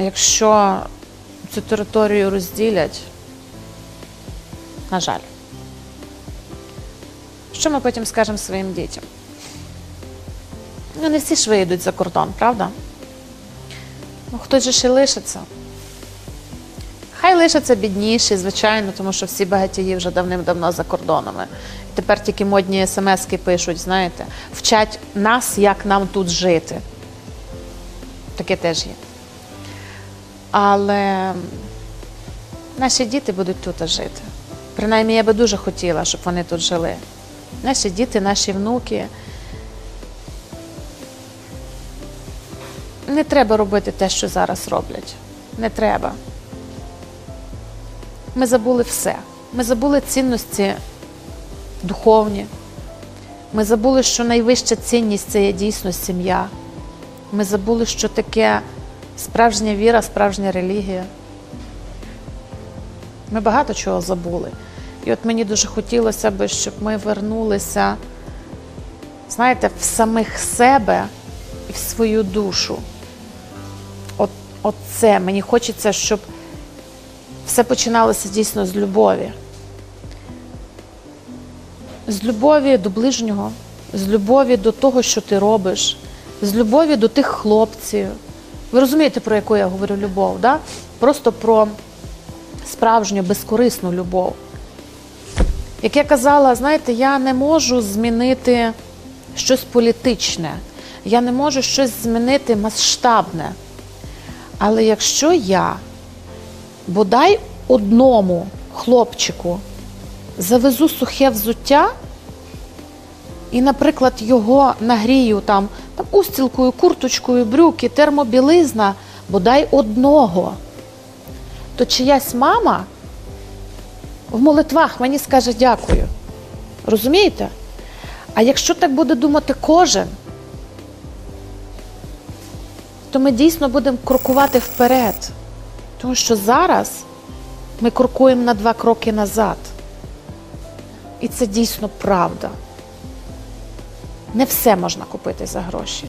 якщо цю територію розділять, на жаль, що ми потім скажемо своїм дітям? Ну, не всі ж виїдуть за кордон, правда? Ну, хтось же ще лишиться. Хай лишаться бідніші, звичайно, тому що всі багатії вже давним-давно за кордонами. Тепер тільки модні смски пишуть, знаєте, вчать нас, як нам тут жити. Таке теж є. Але наші діти будуть тут жити. Принаймні, я би дуже хотіла, щоб вони тут жили. Наші діти, наші внуки. Не треба робити те, що зараз роблять. Не треба. Ми забули все. Ми забули цінності духовні. Ми забули, що найвища цінність це є дійсно сім'я. Ми забули, що таке справжня віра, справжня релігія. Ми багато чого забули. І от мені дуже хотілося б, щоб ми вернулися, знаєте, в самих себе і в свою душу. От, от це мені хочеться, щоб все починалося дійсно з любові. З любові до ближнього, з любові до того, що ти робиш, з любові до тих хлопців. Ви розумієте, про яку я говорю любов, да? просто про справжню безкорисну любов. Як я казала, знаєте, я не можу змінити щось політичне, я не можу щось змінити масштабне. Але якщо я бодай одному хлопчику завезу сухе взуття і, наприклад, його нагрію там, устілкою, курточкою, брюки, термобілизна, бодай одного, то чиясь мама в молитвах мені скаже дякую. Розумієте? А якщо так буде думати кожен, то ми дійсно будемо крокувати вперед. Тому що зараз ми крокуємо на два кроки назад. І це дійсно правда. Не все можна купити за гроші.